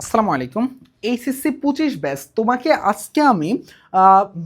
আসসালামু আলাইকুম। এইচএসসি পঁচিশ ব্যাস তোমাকে আজকে আমি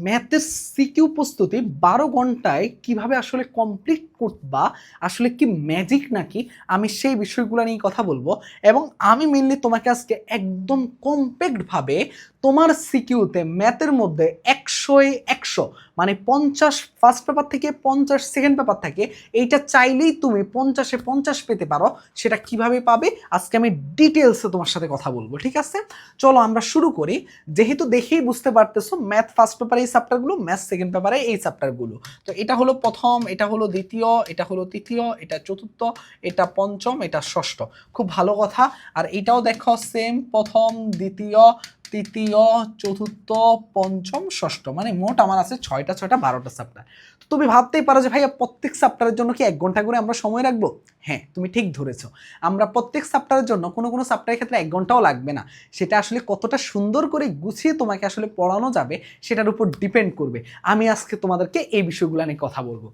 ম্যাথের সিকিউ প্রস্তুতি বারো ঘন্টায় কীভাবে আসলে কমপ্লিট করবা আসলে কি ম্যাজিক নাকি আমি সেই বিষয়গুলো নিয়ে কথা বলব। এবং আমি মেনলি তোমাকে আজকে একদম কমপ্যাক্টভাবে তোমার সিকিউতে ম্যাথের মধ্যে একশোয় একশো মানে পঞ্চাশ ফার্স্ট পেপার থেকে পঞ্চাশ সেকেন্ড পেপার থাকে, এইটা চাইলেই তুমি পঞ্চাশে পঞ্চাশ পেতে পারো, সেটা কীভাবে পাবে? আজকে আমি ডিটেলসে তোমার সাথে কথা বলব, ঠিক আছে? চলো আমরা শুরু করি। যেহেতু দেখেই বুঝতে পারতেছো ম্যাথ ফার্স্ট পেপারে এই চ্যাপ্টারগুলো ম্যাথ সেকেন্ড পেপারে এই চ্যাপ্টারগুলো তো এটা হলো প্রথম, এটা হলো দ্বিতীয়, এটা হলো তৃতীয়, এটা চতুর্থ, এটা পঞ্চম, এটা ষষ্ঠ। খুব ভালো কথা। আর এটাও দেখো সেম প্রথম, দ্বিতীয় তৃতীয়, চতুর্থ, পঞ্চম, ষষ্ঠ। মানে মোট আমার আছে ছয়টা ছয়টা, বারোটা চ্যাপ্টার। তুমি ভাবতেই পারো যে ভাইয়া প্রত্যেক চ্যাপ্টারের জন্য কি এক ঘণ্টা করে আমরা সময় রাখব? হ্যাঁ তুমি ঠিক ধরেছ। আমরা প্রত্যেক চ্যাপ্টারের জন্য কোনো কোনো চ্যাপ্টারের ক্ষেত্রে এক ঘন্টাও লাগবে না। সেটা আসলে কতটা সুন্দর করে গুছিয়ে তোমাকে আসলে পড়ানো যাবে, সেটার উপর ডিপেন্ড করবে। আমি আজকে তোমাদেরকে এই বিষয়গুলো নিয়ে কথা বলব।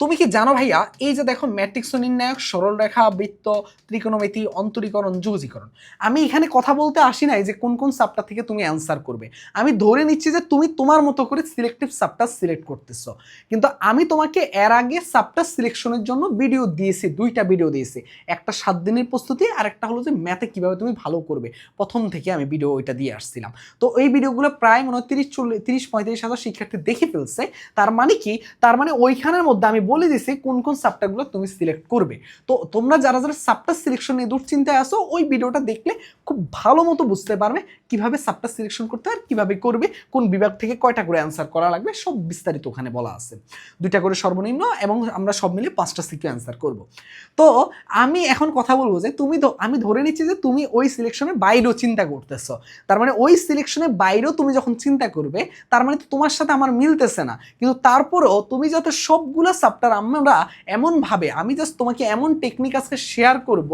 তুমি কি জানো ভাইয়া, এই যে দেখো ম্যাট্রিক্স নির্ণায়ক, সরল রেখা, বৃত্ত, ত্রিকোণমিতি, অন্তরীকরণ যুগজীকরণ আমি এখানে কথা বলতে আসি নাই যে কোন কোন চ্যাপ্টার থেকে তুমি অ্যান্সার করবে। আমি ধরে নিচ্ছি যে তুমি তোমার মতো করে সিলেক্টিভ চ্যাপ্টার সিলেক্ট করতেছো। কিন্তু আমি তোমাকে এর আগে চ্যাপ্টার সিলেকশনের জন্য ভিডিও দিয়েছি, দুইটা ভিডিও দিয়েছি। একটা সাত দিনের প্রস্তুতি আর একটা হলো যে ম্যাথে কীভাবে তুমি ভালো করবে। প্রথম থেকে আমি ভিডিও ওইটা দিয়ে আসছিলাম। তো এই ভিডিওগুলো প্রায় মনে হয় তিরিশ চল্লিশ, তিরিশ পঁয়ত্রিশ হাজার শিক্ষার্থী দেখে ফেলছে। তার মানে কি? তার মানে ওইখানের মধ্যে আমি বলে দিছি কোন কোন চ্যাপ্টারগুলো তুমি সিলেক্ট করবে। তো তোমরা যারা যারা চ্যাপ্টার সিলেকশন নিয়ে দুশ্চিন্তায় আসো ওই ভিডিওটা দেখলে খুব ভালো মতো বুঝতে পারবে কীভাবে চ্যাপ্টার সিলেকশন করতে আর কীভাবে করবে, কোন বিভাগ থেকে কয়টা করে অ্যান্সার করা লাগবে, সব বিস্তারিত ওখানে বলা আছে। দুইটা করে সর্বনিম্ন এবং আমরা সব মিলে পাঁচটা সিকিউ অ্যান্সার করব। তো আমি এখন কথা বলব যে তুমি আমি ধরে নিচ্ছি যে তুমি ওই সিলেকশনের বাইরেও চিন্তা করতেছো। তার মানে ওই সিলেকশনের বাইরেও তুমি যখন চিন্তা করবে, তার মানে তো তোমার সাথে আমার মিলতেছে না। কিন্তু তারপরেও তুমি যাতে সবগুলো চ্যাপ্টার আমরা এমনভাবে, আমি জাস্ট তোমাকে এমন টেকনিক আজকে শেয়ার করব,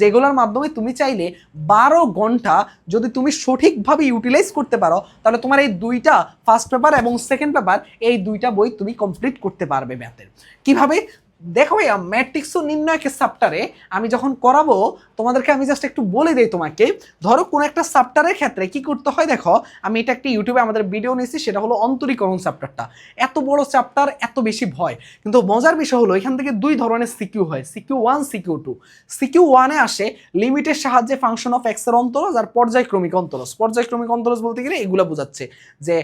যেগুলোর মাধ্যমে তুমি চাইলে বারো ঘণ্টা যদি তুমি সঠিকভাবে ইউটিলাইজ করতে পারো, তাহলে তোমার এই দুইটা ফার্স্ট পেপার এবং সেকেন্ড পেপার এই দুইটা বই তুমি কমপ্লিট করতে পারবে ম্যাথের কীভাবে? দেখো ভাইয়া ম্যাট্রিক্স ও নির্ণয়কের সাপ্টারে আমি যখন করাবো, তোমাদেরকে আমি জাস্ট একটু বলে দিই তোমাকে। ধরো কোনো একটা সাপ্টারের ক্ষেত্রে কি করতে হয় দেখো, আমি এটা একটা ইউটিউবে আমাদের ভিডিও নিয়েছি, সেটা হলো অন্তরীকরণ চ্যাপ্টারটা এত বড় চ্যাপ্টার এত বেশি ভয়। কিন্তু মজার বিষয় হলো, এখান থেকে দুই ধরনের সিকিউ হয়। CQ one CQ two CQ ওয়ানে আসে লিমিটের সাহায্যে ফাংশন অফ এক্সের অন্তরজ আর পর্যায়ক্রমিক অন্তরজ। পর্যায়ক্রমিক অন্তরজ বলতে গেলে এগুলো বোঝাচ্ছে যে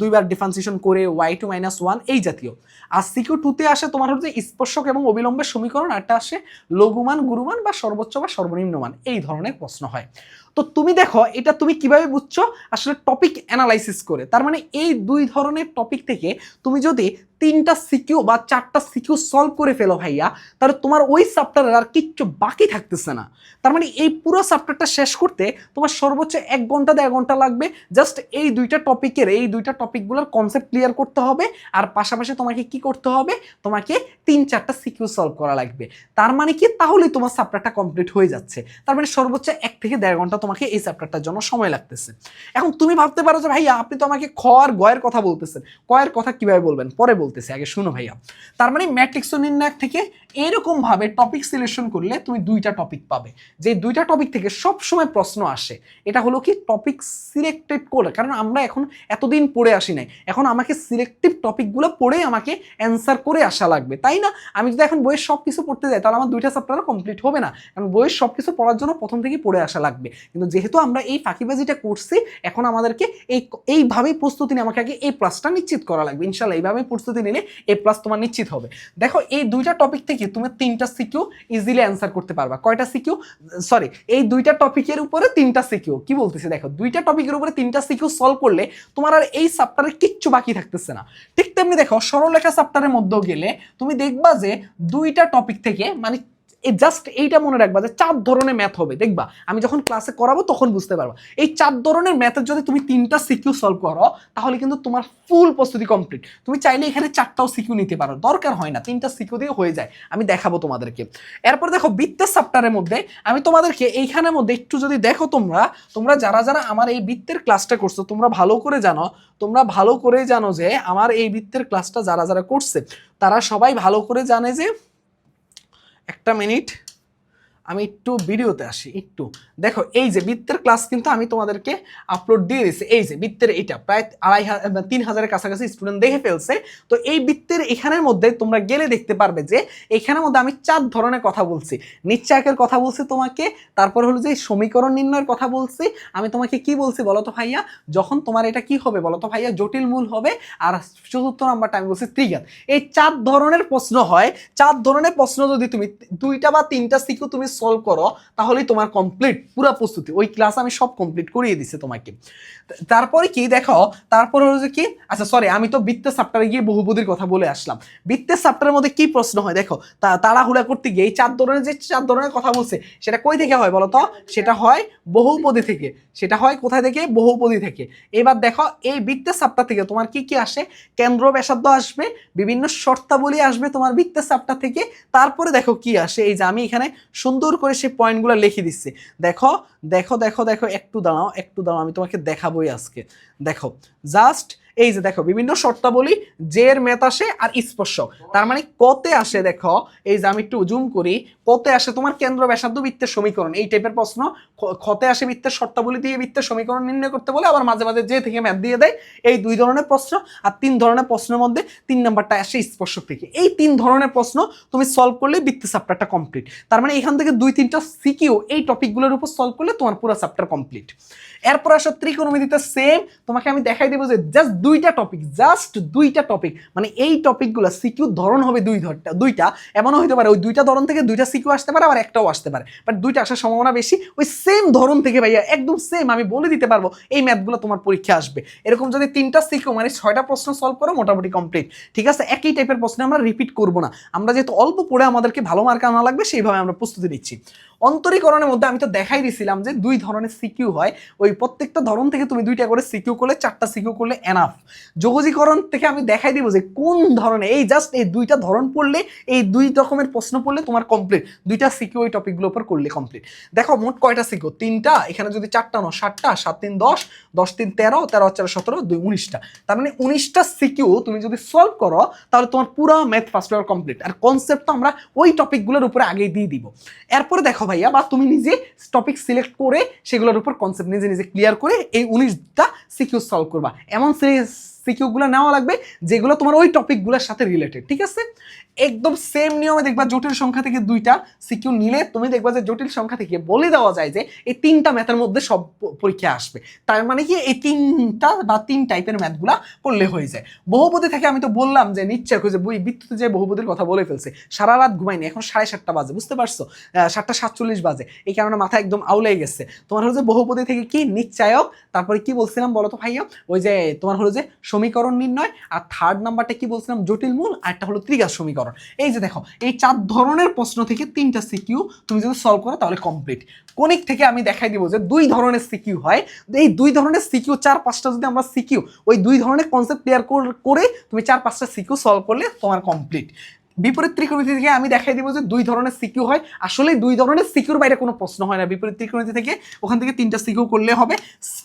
দুইবার ডিফারেন্সিয়েশন করে ওয়াই টু মাইনাস ওয়ান এই জাতীয়। আর সিকিউ টুতে আসে তোমার হচ্ছে স্পর্শক এবং অবিলম্বের সমীকরণ একটা আসে লঘুমান, গুরুমান বা সর্বোচ্চ বা সর্বনিম্ন মান এই ধরনের প্রশ্ন হয়। তো তুমি দেখো, এটা তুমি কীভাবে বুঝছ? আসলে টপিক অ্যানালাইসিস করে। তার মানে এই দুই ধরনের টপিক থেকে তুমি যদি তিনটা সিকিউ বা চারটা সিকিউ সলভ করে ফেলো ভাইয়া, তাহলে তোমার ওই চ্যাপ্টারের আর কিচ্ছু বাকি থাকতেছে না। তার মানে এই পুরো চ্যাপ্টারটা শেষ করতে তোমার সর্বোচ্চ এক ঘণ্টা, দেড় ঘণ্টা লাগবে। জাস্ট এই দুইটা টপিকের এই দুইটা টপিকগুলোর কনসেপ্ট ক্লিয়ার করতে হবে আর পাশাপাশি তোমাকে কি করতে হবে? তোমাকে তিন, চারটা সিকিউ সলভ করা লাগবে। তার মানে কি? তাহলেই তোমার চ্যাপ্টারটা কমপ্লিট হয়ে যাচ্ছে। তার মানে সর্বোচ্চ এক থেকে দেড় ঘণ্টা তোমাকে এই চ্যাপ্টারটার জন্য সময় লাগতেছে। এখন তুমি ভাবতে পারো যে ভাইয়া, আপনি তো আমাকে খ আর গয়ের কথা বলতেছেন। কয়ের কথা কীভাবে বলবেন? পরে বলতেছি, আগে শুনো ভাইয়া। তার মানে ম্যাট্রিক্স নির্ণায়ক থেকে এরকম ভাবে টপিক সিলেকশন করলে তুমি দুইটা টপিক পাবে। যে দুইটা টপিক থেকে সব সময় প্রশ্ন আসে, এটা হলো কি টপিক সিলেক্টেড করে। কারণ আমরা এখন এতদিন পড়ে আসি নাই, এখন আমাকে সিলেক্টিভ টপিকগুলো পড়ে আমাকে অ্যান্সার করে আসা লাগবে। তাই না? আমি যদি এখন বইয়ের সব কিছু পড়তে যাই, তাহলে আমার দুইটা চ্যাপ্টারও কমপ্লিট হবে না। কারণ বইয়ের সব কিছু পড়ার জন্য প্রথম থেকেই পড়ে আসা লাগবে। কিন্তু যেহেতু আমরা এই ফাঁকিবাজিটা করছি, এখন আমাদেরকে এই এইভাবেই প্রস্তুতি নিয়ে আমাকে আগে এই প্লাসটা নিশ্চিত করা লাগবে। ইনশাল্লাহ এইভাবে প্রস্তুতি নিলে এ প্লাস তোমার নিশ্চিত হবে। দেখো, এই দুইটা টপিক থেকে তুমি তিনটা সিকিউ ইজিলি অ্যান্সার করতে পারবা। কয়টা সিকিউ সরি এই দুইটা টপিকের উপরে তিনটা সিকিউ কি বলতেছে? দেখো, দুইটা টপিকের উপরে তিনটা সিকিউ সলভ করলে তোমার আর এই সাপ্টারে কিচ্ছু বাকি থাকতেছে না। ঠিক তেমনি দেখো, সরলরেখা সাপ্টারের মধ্যেও গেলে তুমি দেখবা যে দুইটা টপিক থেকে মানে জাস্ট এইটা মনে রাখবা যে চার ধরনের ম্যাথ হবে, দেখবা? আমি যখন ক্লাসে করাবো তখন বুঝতে পারবা। এই চার ধরনের ম্যাথের যদি তুমি তিনটা সিকিউ সলভ করো, তাহলে কিন্তু তোমার ফুল প্রস্তুতি কমপ্লিট তুমি চাইলে এখানে চারটাও সিকিউ নিতে পারো। দরকার হয় না, তিনটা সিকিউ দিয়ে হয়ে যায়। আমি দেখাবো তোমাদেরকে। এরপর দেখো, বৃত্তের সাপ্টারের মধ্যে আমি তোমাদেরকে এইখানের মধ্যে একটু যদি দেখো তোমরা তোমরা যারা যারা আমার এই বৃত্তের ক্লাসটা করছ, তোমরা ভালো করে জানো, তোমরা ভালো করে জানো যে আমার এই বৃত্তের ক্লাসটা যারা যারা করছে, তারা সবাই ভালো করে জানে যে একটা মিনিট আমি একটু ভিডিওতে আসি, একটু। দেখো, এই যে বৃত্তের ক্লাস কিন্তু আমি তোমাদেরকে আপলোড দিয়ে দিয়েছি। এই যে বৃত্তের এটা, প্রায় আড়াই হাজার তিন হাজারের কাছাকাছি স্টুডেন্ট দেখে ফেলছে। তো এই বৃত্তের এখানের মধ্যে তোমরা গেলে দেখতে পারবে যে, এখানের মধ্যে আমি চার ধরনের কথা বলছি। নিশ্চয়কের কথা বলছি তোমাকে, তারপর হলো যে সমীকরণ নির্ণয়ের কথা বলছি। আমি তোমাকে কি বলছি বলো তো ভাইয়া? যখন তোমার এটা কি হবে বলো তো ভাইয়া? জটিল মূল হবে। আর চতুর্থ নাম্বারটা আমি বলছি ত্রিঘাত। এই চার ধরনের প্রশ্ন হয়। চার ধরনের প্রশ্ন যদি তুমি দুইটা বা তিনটা সিকিউ তুমি সলভ করো, তাহলেই তোমার কমপ্লিট পুরো প্রস্তুতি। ওই ক্লাস আমি সব কমপ্লিট করিয়ে দিছি তোমাকে। তারপরে কি দেখো, তারপরে যে কি? আচ্ছা সরি আমি তো বৃত্তের সাপ্টারে গিয়ে বহুপদীর কথা বলে আসলাম। বৃত্তের সাপ্টারের মধ্যে কি প্রশ্ন হয় দেখো? তাড়াহুড়া করতে গিয়ে এই চার ধরনের যে চার ধরনের কথা বলছে, সেটা কই থেকে হয় বলো তো সেটা হয় বহুপদী থেকে। সেটা হয় কোথায় থেকে? বহুপদী থেকে। এবার দেখো, এই বৃত্তের সাপ্টার থেকে তোমার কি কি আসে? কেন্দ্র ব্যাসার্ধ আসবে, বিভিন্ন শর্তাবলী আসবে তোমার বৃত্তের সাপ্টার থেকে। তারপরে দেখো কি আসে? এই যে আমি এখানে সুন্দর করে সেই পয়েন্টগুলো লিখে দিচ্ছে। দেখো দেখো দেখো দেখো, একটু দাঁড়াও একটু দাঁড়াও, আমি তোমাকে দেখাবোই আজকে। দেখো জাস্ট এই যে দেখো, বিভিন্ন শর্তাবলী, জের মেত আসে আর স্পর্শক। তার মানে কতে আসে দেখো, এই যে আমি একটু জুম করি, কতে আসে তোমার কেন্দ্র ব্যাসার্ধ বৃত্তের সমীকরণ। এই টাইপের প্রশ্ন খতে আসে বৃত্তের শর্তাবলী দিয়ে বৃত্তের সমীকরণ নির্ণয় করতে বলে, আবার মাঝে মাঝে যে থেকে ম্যাথ দিয়ে দেয়, এই দুই ধরনের প্রশ্ন আর তিন ধরনের প্রশ্নের মধ্যে তিন নাম্বারটা আসে স্পর্শক থেকে। এই তিন ধরনের প্রশ্ন তুমি সলভ করলে বৃত্তের চ্যাপ্টারটা কমপ্লিট তার মানে এখান থেকে দুই তিনটা সিকিউ এই টপিকগুলোর উপর সলভ করলে তোমার পুরো চ্যাপ্টার কমপ্লিট এরপর আসো ত্রিকোণমিতিতে সেম তোমাকে আমি দেখাই দেবো যে জাস্ট দুইটা টপিক জাস্ট দুইটা টপিক মানে এই টপিকগুলো সিকিউর ধরন হবে দুই ধরটা, দুইটা। এমনও হতে পারে, ওই দুইটা ধরন থেকে দুইটা সিকিউ আসতে পারে, আবার একটাও আসতে পারে। বাট দুইটা আসার সম্ভাবনা বেশি। ওই সেম ধরন থেকে ভাইয়া, একদম সেম আমি বলে দিতে পারব, এই ম্যাথগুলো তোমার পরীক্ষা আসবে। এরকম যদি তিনটা সিকিউ মানে ছয়টা প্রশ্ন সলভ করো, মোটামুটি কমপ্লিট ঠিক আছে? একই টাইপের প্রশ্ন আমরা রিপিট করব না। আমরা যেহেতু অল্প পড়ে আমাদেরকে ভালো মার্ক আনা লাগবে, সেইভাবে আমরা প্রস্তুতি নিচ্ছি। অন্তরীকরণের মধ্যে আমি তো দেখাই দিছিলাম যে দুই ধরনের সিকিউ হয়। ওই প্রত্যেকটা ধরন থেকে তুমি দুইটা করে সিকিউ করলে, চারটা সিকিউ করলে এনাফ যোগজীকরণ থেকে আমি দেখাই দিব যে কোন ধরনের, এই জাস্ট এই দুইটা ধরন পড়লে, এই দুই রকমের প্রশ্ন পড়লে তোমার কমপ্লিট দুইটা সিকিউ ওই টপিকগুলোর উপর করলে কমপ্লিট দেখো, মোট কয়টা সিকিউ তিনটা, এখানে যদি চারটা ন ষাটটা সাত তিন দশ দশ তিন তেরো তেরো চার সতেরো, দুই উনিশটা। তার মানে উনিশটা সিকিউ তুমি যদি সলভ করো, তাহলে তোমার পুরো ম্যাথ ফার্স্ট ইয়ার কমপ্লিট আর কনসেপ্ট তো আমরা ওই টপিকগুলোর উপরে আগেই দিয়ে দিব। এরপরে দেখো ভাইয়া, বা তুমি নিজে টপিক সিলেক্ট করে সেগুলোর উপর কনসেপ্ট নিজে নিজে ক্লিয়ার করে এই উনিশটা সিকিউর সলভ করবা। এমন সিকিউগুলো নেওয়া লাগবে, যেগুলো তোমার ওই টপিকগুলোর সাথে রিলেটেড ঠিক আছে? একদম সেম নিয়মে দেখবা জটিল সংখ্যা থেকে দুইটা সিকিউ নিলে তুমি দেখবা যে জটিল সংখ্যা থেকে বলে দেওয়া যায় যে এই তিনটা ম্যাথের মধ্যে সব পরীক্ষা আসবে। তার মানে কি এই তিনটা বা তিন টাইপের ম্যাথগুলা করলে হয়ে যায়। বহুপদী থেকে আমি তো বললাম যে নিশ্চয় যে বই বিদ্যুতে যে বহুপদীর কথা বলে ফেলছে, সারা রাত ঘুমাইনি এখন সাড়ে সাতটা বাজে, বুঝতে পারছ? সাতটা সাতচল্লিশ বাজে, এই কারণে মাথা একদম আউলাই গেছে। তোমার হচ্ছে বহুপদী থেকে কি নিশ্চয়ক তারপরে কি বলছিলাম বলো তো ভাইয়া? ওই যে তোমার হলো যে সমীকরণ নির্ণয় আর থার্ড নাম্বারটা কি বলছিলাম? জটিল মূল আর একটা হলো ত্রিঘাত সমীকরণ। এই যে দেখো, এই চার ধরনের প্রশ্ন থেকে তিনটা সিকিউ তুমি যদি সলভ করো তাহলে কমপ্লিট কোনিক থেকে আমি দেখাই দিব যে দুই ধরনের সিকিউ হয়। এই দুই ধরনের সিকিউ, চার পাঁচটা যদি আমরা সিকিউ, ওই দুই ধরনের কনসেপ্ট ক্লিয়ার করে তুমি চার পাঁচটা সিকিউ সলভ করলে তোমার কমপ্লিট বিপরীত ত্রিকোণমিতি থেকে আমি দেখাই দিব যে দুই ধরনের সিকিউ হয়। আসলে দুই ধরনের সিকিউর বাইরে কোনো প্রশ্ন হয় না। বিপরীত ত্রিকোণমিতি থেকে ওখান থেকে তিনটা সিকিউ করলে হবে।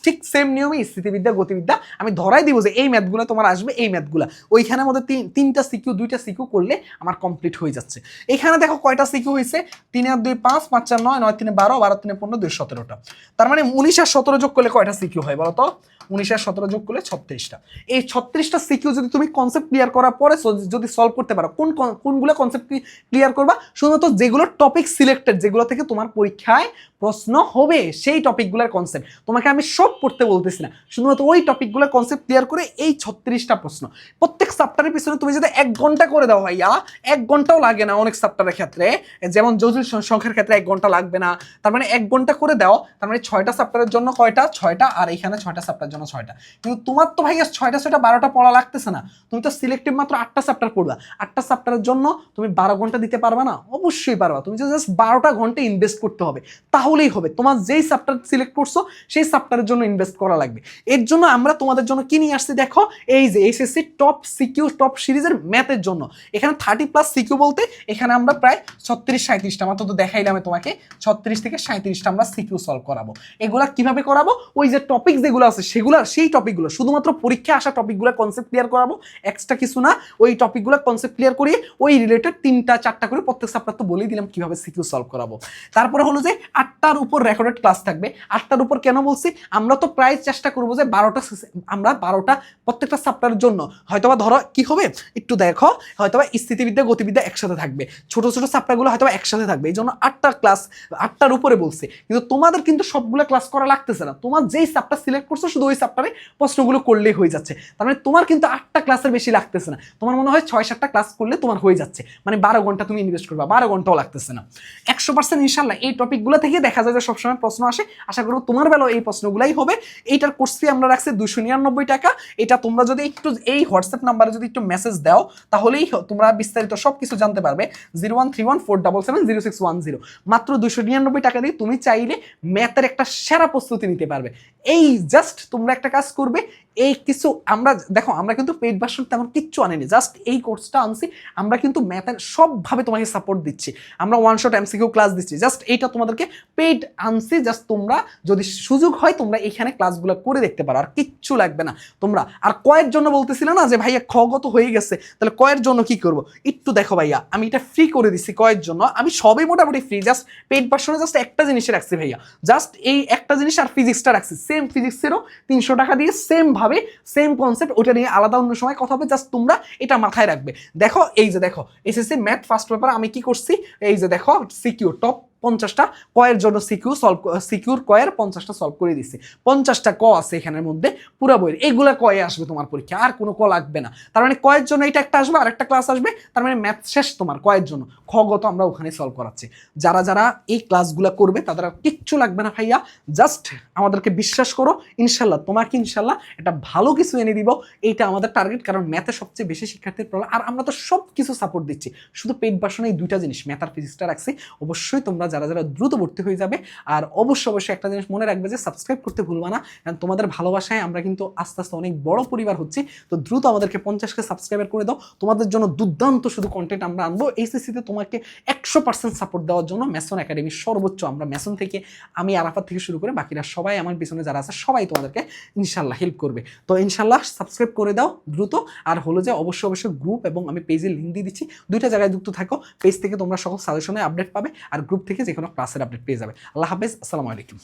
ঠিক সেম নিয়মে স্থিতিবিদ্যা, গতিবিদ্যা আমি ধরাই দিব যে এই ম্যাথগুলো তোমার আসবে, এই ম্যাথগুলো। ওইখানের মধ্যে তিন, তিনটা সিকিউ, দুইটা সিকিউ করলে আমার কমপ্লিট হয়ে যাচ্ছে। এখানে দেখো কয়টা সিকিউ হয়েছে? তিন আর দুই পাঁচ পাঁচ চার নয় নয় তিনে বারো বারো তিনে পনেরো, দুই সতেরোটা। তার মানে উনিশ আর সতেরো যোগ করলে কয়টা সিকিউ হয় বলো তো? উনিশ আর সতেরো যোগ করলে ছত্রিশটা। এই ছত্রিশটা সিকিউ যদি তুমি কনসেপ্ট ক্লিয়ার করার পরে যদি সলভ করতে পারো, কোন কোন- কোনগুলো কনসেপ্ট ক্লিয়ার করবা? শুধুমাত্র যেগুলো টপিক সিলেক্টেড যেগুলো থেকে তোমার পরীক্ষায় প্রশ্ন হবে, সেই টপিকগুলোর কনসেপ্ট তোমাকে আমি সব পড়তে বলতেছি না। শুধুমাত্র ওই টপিকগুলোর কনসেপ্ট ক্লিয়ার করে এই ছত্রিশটা প্রশ্ন। প্রত্যেক সাপ্টারের পিছনে তুমি যদি এক ঘণ্টা করে দাও ভাইয়া, এক ঘন্টাও লাগে না অনেক সাপ্টারের ক্ষেত্রে। যেমন জটিল সংখ্যার ক্ষেত্রে এক ঘণ্টা লাগবে না। তার মানে এক ঘণ্টা করে দাও, তার মানে ছয়টা সাপ্টারের জন্য কয়টা? ছয়টা, আর এখানে ছয়টা সাপ্টারের জন্য ছয়টা। কিন্তু তোমার তো ভাইয়া ছয়টা ছয়টা, বারোটা পড়া লাগতেছে না। তুমি তো সিলেক্টিভ মাত্র আটটা চ্যাপ্টার পড়বা। আটটা চ্যাপ্টারের জন্য তুমি বারো ঘণ্টা দিতে পারবা না? অবশ্যই পারবা। তুমি জাস্ট বারোটা ঘণ্টা ইনভেস্ট করতে হবে। তাহলেই হবে। তোমার যেই চ্যাপ্টার সিলেক্ট করছ, সেই চ্যাপ্টারের জন্য ইনভেস্ট করা লাগবে। এর জন্য আমরা তোমাদের জন্য কি নিয়ে আসছি দেখো? এই যে এসএসসি টপ সিকিউ টপ সিরিজের ম্যাথের জন্য। এখানে থার্টি প্লাস সিকিউ বলতে এখানে আমরা প্রায় ছত্রিশ সাঁত্রিশটা মাত্র তো দেখাইলাম তোমাকে। ছত্রিশ থেকে সাঁত্রিশটা আমরা সিকিউ সলভ করাবো। এগুলা কীভাবে করাবো? ওই যে টপিক যেগুলো আছে, সেগুলো রেগুলার সেই টপিকগুলো শুধুমাত্র পরীক্ষা আসা টপিকগুলো কনসেপ্ট ক্লিয়ার করাবো এক্সট্রা কিছু না, ওই টপিকগুলো কনসেপ্ট ক্লিয়ার করিয়ে, ওই রিলেটেড তিনটা, চারটা করে প্রত্যেক সাপ্তাহ তো বলেই দিলাম কীভাবে সিকিউ সলভ করাবো। তারপরে হলো যে আটটার উপর রেকর্ডেড ক্লাস থাকবে। আটটার উপর কেন বলছি? আমরা তো প্রায় চেষ্টা করব যে বারোটা আমরা বারোটা প্রত্যেকটা সাপ্তাহের জন্য, হয়তোবা ধরো কি হবে? একটু দেখো, হয়তোবা স্থিতিবিদ্যা, গতিবিদ্যা একসাথে থাকবে। ছোট ছোট সাপ্তাহগুলো হয়তোবা একসাথে থাকবে। এই জন্য আটটা ক্লাস আটটার উপরে বলছে। কিন্তু তোমাদের কিন্তু সবগুলো ক্লাস করা লাগতেছে না। তোমার যেই সাপ্তাহ সিলেক্ট করছ, শুধু ওই সাপ্তাহে প্রশ্নগুলো করলেই হয়ে যাচ্ছে। তার মানে তোমার কিন্তু আটটা ক্লাসের বেশি লাগতেছে না। তোমার মনে হয় ছয় সাতটা ক্লাস করলে তোমার হয়ে যাচ্ছে। মানে বারো ঘণ্টা তুমি ইনভেস্ট করবা, বারো ঘন্টাও লাগতেছে না। একশো পার্সেন্ট ইনশাল্লাহ এই টপিকগুলো থেকে দেখা যায় যে সবসময় প্রশ্ন আসে। আশা করব তোমার বেলাও এই প্রশ্নগুলাই হবে। এইটার কোর্স ফি আমরা রাখছি দুশো নিরানব্বই টাকা। এটা তোমরা যদি একটু এই হোয়াটসঅ্যাপ নাম্বারে যদি একটু মেসেজ দাও, তাহলেই তোমরা বিস্তারিত সব কিছু জানতে পারবে। Zero one three one four double seven zero six one zero. মাত্র দুশো নিরানব্বই টাকা দিয়ে তুমি চাইলে ম্যাথের একটা সেরা প্রস্তুতি নিতে পারবে। এই জাস্ট তোমরা একটা কাজ করবে এই কিছু আমরা, দেখো, আমরা কিন্তু পেইড ভার্সন তেমন কিচ্ছু আনিনি জাস্ট এই কোর্সটা আনছি, আমরা কিন্তু ম্যাথের সবভাবে তোমাকে সাপোর্ট দিচ্ছি। আমরা ওয়ান শট এমসিকিউ ক্লাস দিচ্ছি জাস্ট এইটা তোমাদেরকে পেইড আনছি জাস্ট তোমরা যদি সুযোগ হয় তোমরা এখানে ক্লাসগুলো করে দেখতে পারো, আর কিচ্ছু লাগবে না। তোমরা, আর কয়ের জন্য বলতেছিলে না যে ভাইয়া খগত হয়ে গেছে, তাহলে কয়ের জন্য কি করব? একটু দেখো ভাইয়া, আমি এটা ফ্রি করে দিচ্ছি কয়ের জন্য, আমি সবই মোটামুটি ফ্রি জাস্ট পেইড ভার্সনে জাস্ট একটা জিনিসে রাখছি ভাইয়া জাস্ট এই একটা জিনিস আর ফিজিক্সটা রাখছি সেম ফিজিক্সেরও তিনশো টাকা দিয়ে সেম ভাবে সেম কনসেপ্ট ওটা নিয়ে আলাদা অন্য সময় কথা হবে জাস্ট তোমরা এটা মাথায় রাখবে। দেখো, এই যে দেখো এসএসসি ম্যাথ ফার্স্ট পেপার আমি কি করছি? এই যে দেখো সিকিউর টপ পঞ্চাশটা কয়ের জন্য সিকিউর সলভ, সিকিউর কয়ের পঞ্চাশটা সলভ করে দিছি। পঞ্চাশটা ক আছে এখানের মধ্যে, পুরো বইয়ের। এইগুলা কয়ে আসবে তোমার পরীক্ষা, আর কোনো ক লাগবে না। তার মানে কয়ের জন্য এটা একটা আসবে আর একটা ক্লাস আসবে, তার মানে ম্যাথ শেষ তোমার কয়ের জন্য। খগত আমরা ওখানে সলভ করাচ্ছি। যারা যারা এই ক্লাসগুলো করবে, তাদের কিচ্ছু লাগবে না ভাইয়া। জাস্ট আমাদেরকে বিশ্বাস করো, ইনশাল্লাহ, তোমাকে ইনশাল্লাহ এটা ভালো কিছু এনে দিব। এইটা আমাদের টার্গেট কারণ ম্যাথে সবচেয়ে বেশি শিক্ষার্থীর প্রবলেম আর আমরা তো সব কিছু সাপোর্ট দিচ্ছি। শুধু পেট বাসনে এই দুইটা জিনিস ম্যাথ আর ফিজিক্সটা রাখছি। অবশ্যই তোমরা যারা যারা দ্রুত ভর্তি হয়ে যাবে। আর অবশ্যই অবশ্যই একটা জিনিস মনে রাখবে যে সাবস্ক্রাইব করতে ভুলবা না। কারণ তোমাদের ভালোবাসায় আমরা কিন্তু আস্তে আস্তে অনেক বড় পরিবার হচ্ছি। তো দ্রুত আমাদেরকে পঞ্চাশকে সাবস্ক্রাইবার করে দাও। তোমাদের জন্য দুর্দান্ত শুধু কন্টেন্ট আমরা আনব। এইচএসসিতে তোমাকে একশো পার্সেন্ট সাপোর্ট দেওয়ার জন্য ম্যাসন একাডেমি সর্বোচ্চ আমরা ম্যাসন থেকে আমি আরাফাত থেকে শুরু করে বাকিরা সবাই আমার পিছনে যারা আছে, সবাই তোমাদেরকে ইনশাল্লাহ হেল্প করবে। তো ইনশাল্লাহ সাবস্ক্রাইব করে দাও দ্রুত। আর হলো যে, অবশ্যই অবশ্যই গ্রুপ এবং আমি পেজের লিঙ্ক দিয়ে দিচ্ছি। দুইটা জায়গায় যুক্ত থাকো। পেজ থেকে তোমরা সকল সাজেশনে আপডেট পাবে। আর গ্রুপ থেকে যে কোনো ক্লাসের আপডেট পেয়ে যাবে আল্লাহ হাফেজ আসসালামু আলাইকুম।